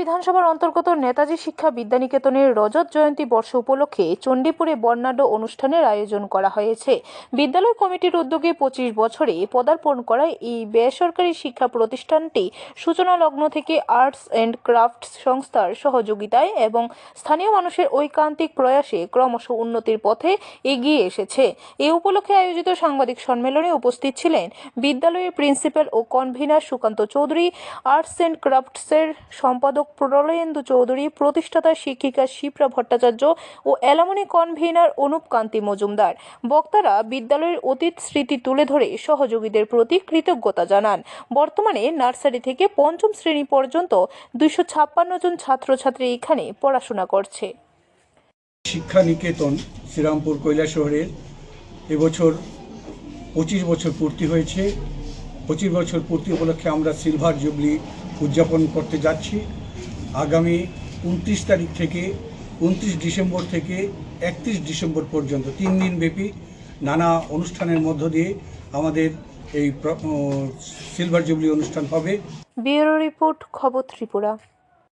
বিধানসভার অন্তর্গত নেতাজি শিক্ষা বিদ্যানিকেতনের রজত জয়ন্তী বর্ষ উপলক্ষে চণ্ডীপুরে বর্ণাঢ্য অনুষ্ঠানের আয়োজন করা হয়েছে। বিদ্যালয় কমিটির উদ্যোগে পঁচিশ বছরে পদার্পণ করা এই বেসরকারি শিক্ষা প্রতিষ্ঠানটি সূচনা লগ্ন থেকে আর্টস অ্যান্ড ক্রাফটস সংস্থার সহযোগিতায় এবং স্থানীয় মানুষের ঐকান্তিক প্রয়াসে ক্রমশ উন্নতির পথে এগিয়ে এসেছে। এ উপলক্ষে আয়োজিত সাংবাদিক সম্মেলনে উপস্থিত ছিলেন বিদ্যালয়ের principal O convener Sukanta Chowdhury, arts and ক্রাফটসের সম্পাদক প্রলয়েন্দু চৌধুরী, প্রতিষ্ঠাতা শিক্ষিকা শিপ্রা ভট্টাচার্য ও এলামনি কনভেনার অনুপ কান্তি মজুমদার। বক্তারা বিদ্যালয়ের অতীত স্মৃতি তুলে ধরে সহযোগীদের প্রতি কৃতজ্ঞতা জানান। বর্তমানে নার্সারি থেকে পঞ্চম শ্রেণি পর্যন্ত দুইশো ছাপ্পান্ন জন ছাত্রছাত্রী এখানে পড়াশোনা করছে। শিক্ষা নিকেতন শ্রীরামপুর কৈলাসহরের এবছর পঁচিশ বছর পূর্তি হয়েছে। পঁচিশ বছর পূর্তি উপলক্ষে আমরা সিলভার জুবলি উদযাপন করতে যাচ্ছি। আগামী উনত্রিশ তারিখ থেকে, উনত্রিশ ডিসেম্বর থেকে একত্রিশ ডিসেম্বর পর্যন্ত তিন দিন ব্যাপী নানা অনুষ্ঠানের মধ্য দিয়ে আমাদের এই সিলভার জুবলি অনুষ্ঠান হবে। ব্যুরো রিপোর্ট, খবর ত্রিপুরা।